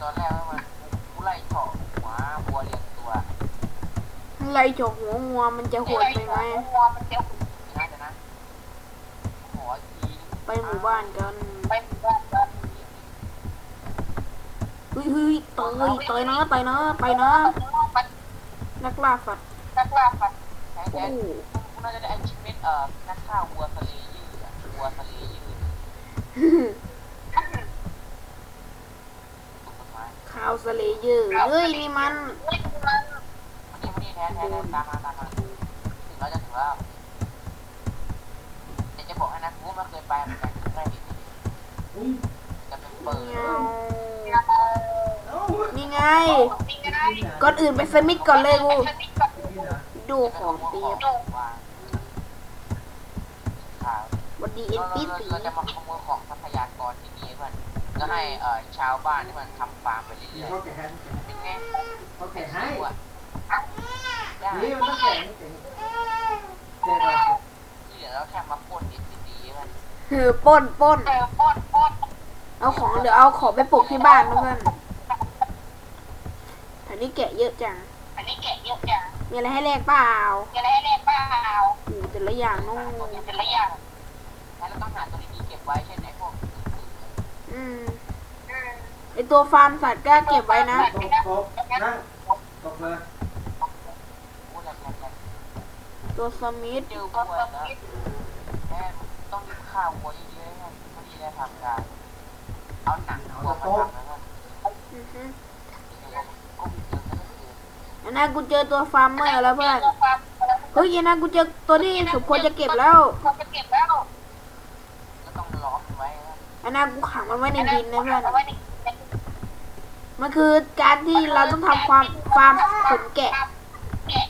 ตอนแรกว่ามันกูไล่เฉาะหัววัวเรียงตัวไล่จกหัวงัวมันจะโหดไปไหมน่าจะนะหัวทีไปหมู่บ้านกันไปหมู่บ้านกันเฮ้ยเฮ้ยเตยเตยนะเตยนะไปนะนักล่าสัตว์นักล่าสัตว์แทโอ้นกูน่าจะได้ไอชิเมนเอ่อนักฆ่าวัวทะเลยืดอะวัวทะเลยืดถูกก ฎหมาสเลเยอร์เฮ้ยนี่มันวันนี้วันนี้แทนแทนตามมาตามมาถึงแล้วจะถึงแล้วเดี๋ยวจะบอกให้นะกูไม่เคยไปเหมือนกันไม่ด้จะเป็นเปิดเงานี่ไงก่อนอื่นไปสมิธก่อนเลยกูดูของเตรียวันดีเอ็นเราปีเราสี ก็ให้เอ่อชาวบ้านที่มันทำฟาร์มไปเรื่อยเขาแกะให้ๆเป็นไงเขาแกะให้ดูอะได้นี่มันต้องแกะให้แกะแกะก่อนที่เหลือเราแค่มาปล้นดิสดีๆมันเออปล้นปล้น เออปล้นปล้นเอาของเดี๋ยวเอาของไปปลูกที่บ้านนะเพื่อนแถวนี้แกะเยอะจัง อันนี้แกะเยอะจังมีอะไรให้แลกเปล่าจะได้เล่นเปล่าโอ้แต่ละอย่างนู่นเป็นระยะแล้วเราต้องหาตัวดีๆเก็บไว้เช่นไอ้พวก อืมไอตัวฟาร์มสัตว์ก็เก็บไว้นะ ตกตกนั่งตกเลยพูดอะไรกันตัวสมิธเจอวัวแล้วแม่ต้องรีบฆ่าวัวเยอะๆให้พอดีได้ทำการเอาหนังวัวมาทำแล้วก็อือฮึก็มีเจอกันเลยอันนั้นกูเจอตัวฟาร์มเมอร์แล้วเพื่อน เฮ้ยอันนั้นกูเจอตัวที่สมควรจะเก็บแล้วควรจะเก็บแล้วก็ต้องล้อมไว้นะ อันนั้นกูขังมันไว้ในดินนะเพื่อนาไว้ในมันคือการที่เราต้องทำความฟาร์มขนแกะแกะ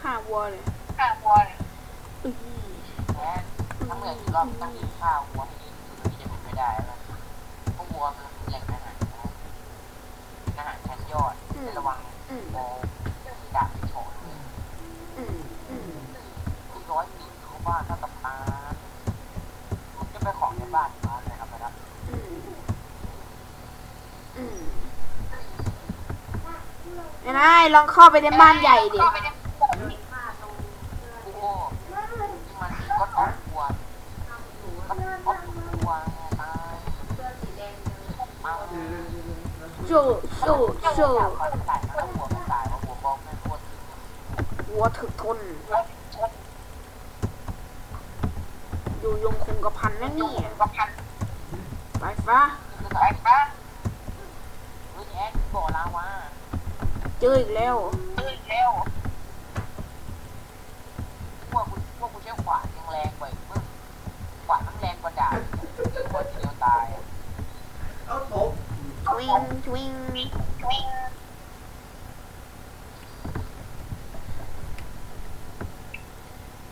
ฆ่าวัวเลยฆ่าวัวเลยอื้อแทนถ้าเมื่อกี่รอบต้องรีบฆ่าวัวให้ดีที่สุดที่จะเป็นไปได้แล้วเพราะวัวมันเป็นแหล่งอาหารนะอาหารชั้นยอดให้ระวังอืมโบดาบโฉดเลย อืมอืม ที่ร้อยปีเขาบ้านถ้าตำนานมันจะเป็นของในบ้านบ้านนะครับนะครับ อืมอืมไอ้ นายลองเข้าไปในบ้านใหญ่ดิกูโอ้ที่มันก็ตอกวัวก็ตอกวัวตายเอาโชว์โชว์โชว์เขาตายนะวัวไม่ตายเพราะวัวบอกไม่วัววัวถึกทน อยู่ยงคงกระพันนั่นนี่ยกับพันไปฟ้าคือสายฟ้าเฮ้ยแอ๊กบ่อลาวา เจออีกแล้วตื่นเร็วพวกคุณพวกคุณใช้ขวานยังแรงกว่าอีกมึงขวานมันแรงกว่าดาบยิงคนเดียวตายอะเอาตกทวิงทวิง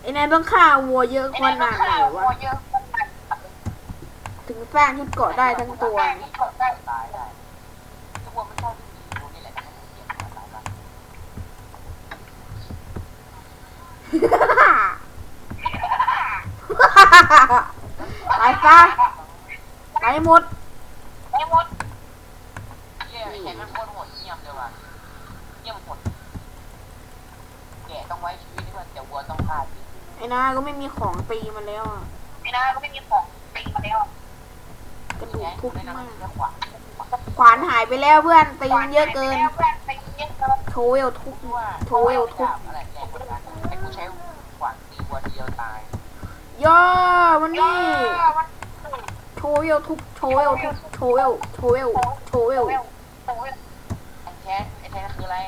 ไอ้นายต้องฆ่าวัวเยอะขนาดไหนวะถึงสร้างชุดเกราะได้ทั้งตัว ตายได้ทุกคนไม่ชอบดูนี่แหละให้มันเกียดตายบ้าง ไปซะไปหมดไอ้มดเหี้ยไอ้แขกมันโคตรโหดเยี่ยมเลยว่ะเยี่ยมโหดแกต้องไว้ชีวิตด้วยแต่วัวต้องฆ่าจริงไอ้นาก็ไม่มีของตีมันแล้วอะไม่ได้ก็ไม่มีของตีมาแล้วกระดูกทุบไม่นะมากแค่ขวานขวานหายไปแล้วเพื่อนตีมันเยอะเกิน เพื่อนตีเยอะเกินโชว์เอวทุบว่าโชว์เอวทุบ อะไร ใช้ขวานตีวัวเดียวตายย่อมันนี่โชว์เอวทุบโชว์เอวทุบโชว์เอวโชว์เอวโชว์เอวไอ้แท้ไอ้แท้คืออะไร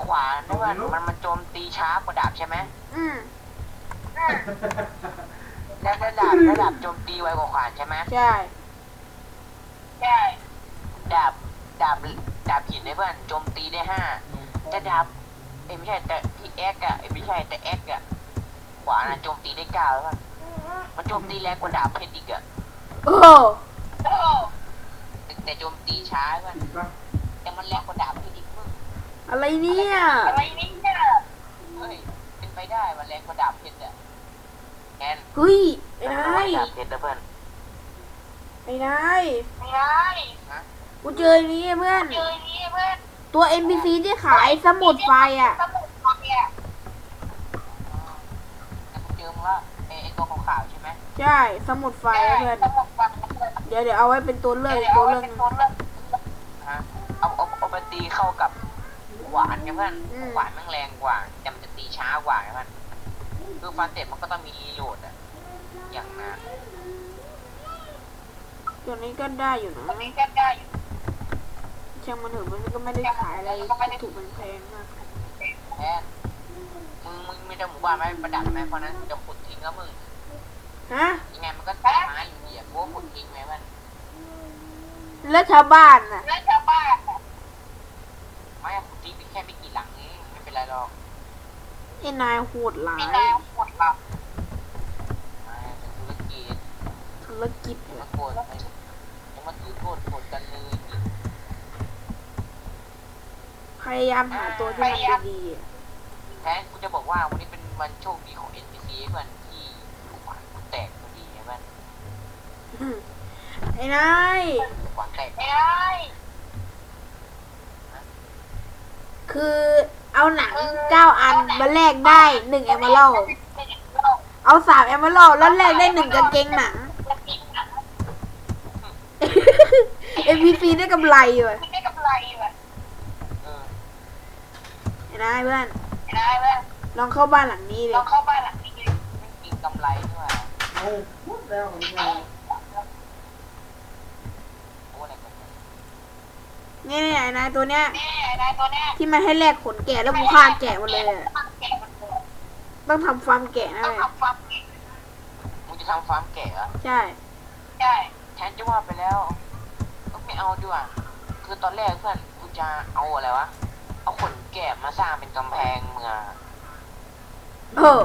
ขวานนี่มันมันมันโจมตีช้ากว่าดาบใช่ไหมอืมแล้วแล้วดาบแล้วดาบโจมตีไวกว่าขวานใช่ไหมใช่ใช่ดาบดาบดาบหินเนี่ยเพื่อนโจมตีได้ห้าแต่ดาบ เอ้ยไม่ใช่แต่พี่แอ็กอะเอ้ยไม่ใช่แต่แอ็กอะขวานอะโจมตีได้เก้าแล้วมันมันโจมตีแรงกว่าดาบเพชรอีกอะโอ้ แต่แต่โจมตีช้าเพื่อนดีป่ะแต่มันแรงกว่าดาบเพชรอีกมึงอะไรเนี่ย อะไรนี่เนี่ยเฮ้ยเป็นไปได้มันแรงกว่าดาบเพชรอะแอนเฮ้ย ไอ้นายดาบเพชรนะเพื่อนไอ้นายไม่ได้กูเจออันนี้เพื่อน เจอนี่เพื่อน ตัว NPC ที่ขายสมุดไฟอะ สมุดไฟอะแต่กูเจอมึงละไอ้ไอ้ตัวขาวๆใช่ไหมใช่ สมุดไฟอะเพื่อน สมุดไฟเดี๋ยวเดี๋ยวเอาไว้เป็นตัวเลือกอีกตัวเลือกหนึงฮะเอาเอาเอาไปตีเข้ากับหวานไงเพื่อนอืม หวานแม่งแรงกว่าแต่มันจะตีช้ากว่าไงเพื่อนคือฟันเต็มันก็ต้องมีโหลดอะอย่างนั้นตัวนี้ก็ได้อยู่นะนี่ก็ได้อยู่ ช่างมันเถอะมันก็ไม่ได้ขายอะไรถูกๆแพงๆมากแทนมึงมึงมีแต่หมู่บ้านไหมประดับไหมเพราะนั้นจะขุดทิ้งแล้วมึงฮะยังไงมันก็ต้นไม้อยู่ดีอะกูว่าขุดทิ้งไหมมันแล้วชาวบ้านน่ะแล้วชาวบ้านไม่ขุดทิ้งไปแค่ไม่กี่หลังเองไม่เป็นไรหรอกไอ้นายโหดหลายไม่ขุดหรอกไม่เป็นธุรกิจธุรกิจอย่าเหรอมาโกรธอย่ามาถือโทษโกรธกันเลย พยายามหาตัวที่มันดีๆอะแทนกูจะบอกว่าวันนี้เป็นวันโชคดีของ NPC เพื่อนที่ลูกขวานกูแตกพอดีไงเพื่อนไอ้นายลูกขวานแตกไม่คือเอาหนังเก้าอันมาแลกได้หนึ่งเอมเมอรัลเอาสามเอมเมอรัลแล้วแลกได้หนึ่งกางเกงหนัง NPC ได้กำไรเลยได้กำไรว่ะเออ ไอ้นายเพื่อนได้เพื่อนลองเข้าบ้านหลังนี้เลเรายเข้าบ้านหลังนี้มันกินกำไรด้วยเอาพูดแล้วของเราโอ้อะไรกันเนี่ยนี่ไอ้นายตัวเนี้ยนี่ไอ้นายตัวเนี้ยที่มันให้แลกขนแกะแล้วกูฆ่าแกะหมดเลยอะต้องทำฟาร์มแกะนะต้องเลยทำฟาร์มมึงจะทำฟาร์มแกะเหรอ ใช่ ใช่แทนจะว่าไปแล้วก็ไม่เอาดีกว่าคือตอนแรกเพื่อนกูจะเอาอะไรวะ เอาขนแกะมาสร้างเป็นกำแพงเมืองเออ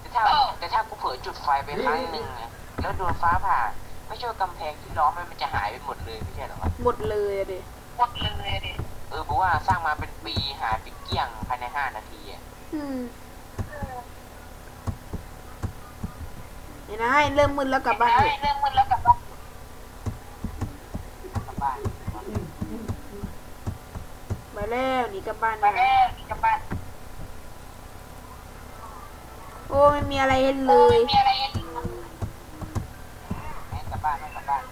แต่ถ้าแต่ถ้ากูเผลอจุดไฟไปครั้งหนึ่งอะแล้วโดนฟ้าผ่า ไม่ใช่ว่ากำแพงที่ล้อมมันมันจะหายไปหมดเลยไม่ใช่เหรอวะหมดเลยอะดิ หมดเลยดิเออบอกว่าสร้างมาเป็นปีหายไปเกลี้ยงภายในห้านาทีอะอืมไอ้นายเริ่มมึนแล้วกลับบ้านเถอะเรื่องมึนแล้วกลับบ้านกลับบ้านไป แล้วหนีกลับบ้านมานะแล้วนี่กลับบ้านโอ้ไม่มีอะไรให้เลยมีอะไรอีกให้กลับบ้านให้กลับบ้าน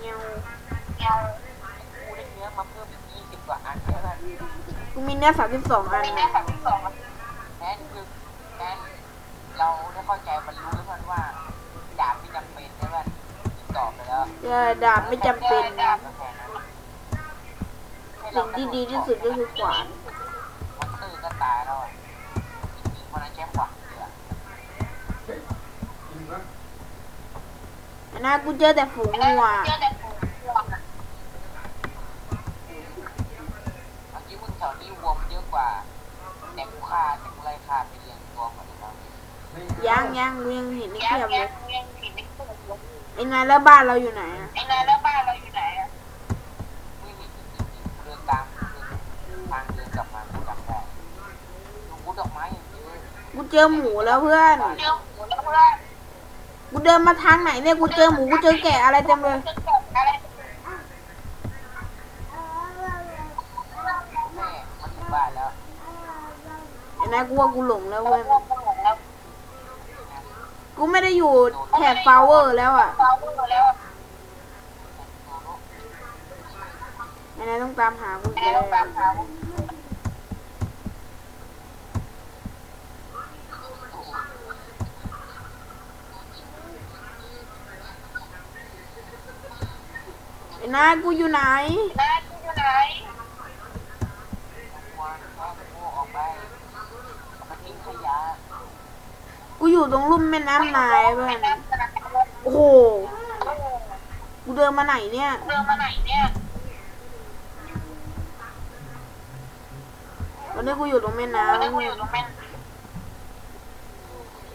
เงี้ยวเอากูได้เนื้อมาเพิ่มอีกยี่สิบกว่าอันเท่านั้นกูมีเนื้อสามสิบสองอันไม่นะแน่สามสิบสองแทนคือแทนเราได้เข้าใจมันรู้แล้วมันว่าดาบไม่จำเป็นใช่ไหมติดต่ อไปแล้วเออดาบไม่จำเป็นดาบก็แค่นั้นสิ่งที่ดีที่สุดก็คือขวาน มันตื้อก็ตายแล้วอะจริงๆเพราะนั้นใช้ขวานเสือจริงปะอันนั้นกูเจอแต่ฝูงงัวเจอแต่ฝูงวัวเมื่อกี้มึงแถวนี้วัวมันเยอะกว่าแต่กูฆ่าแต่กูไล่ฆ่าไปเลี้ยงตัวหมดเลยนะไม่ยังยังกูยังเห็นไม่เทียบเลยยังผิดไม่ถูก เลยไอ้นายแล้วบ้านเราอยู่ไหนอะไอ้นายแล้วบ้านเราอยู่ไหนอะไม่มีจริงๆกูเดินตามเดินทางเดินกลับมากูจำได้ลุงกูดอกไม้อย่างเยอะกูเจอหมูแล้วเพื่อน เรื่องหมูแล้วก็ได้กูเดินมาทางไหนเนี่ยกูเจอหมูกูเจอแกะอะไรเต็มเลยอะไรแม่มันถึงบ้านแล้วไอ้นายกูว่ากูหลงแล้วเพื่อนพวกมึงหลงแล้ว กูไม่ได้อยู่แถบฟลาวเวอร์แล้วอะไอ้นต้องตามหากูอีกแล้ต้องตามหาวไอ้นายกูอยู่ไหนแม่กูออกไปมาทิ้งขยะ กู อยู่ตรงลุ่มแม่น้ำนายเพื่อนโอ้โห กูเดินมาไหนเนี่ย เดินมาไหนเนี่ยวันนี้กูอยู่ตรงแม่น้ำวันนี้เว้กูยอยู่ตรงแม่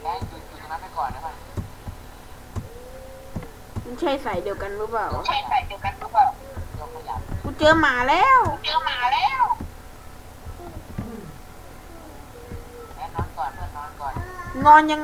แม่อยู่อยู่ตรงนั้นไปก่อนนะมันมันใช่สายเดียวกันหรือเปล่า ใช่ใส่เดียวกันหรือเปล่าโยกขยะกูเจอหมาแล้วเจอหมาแล้วแม่นอนก่อนเพื่อนนอนก่อนนอนยัง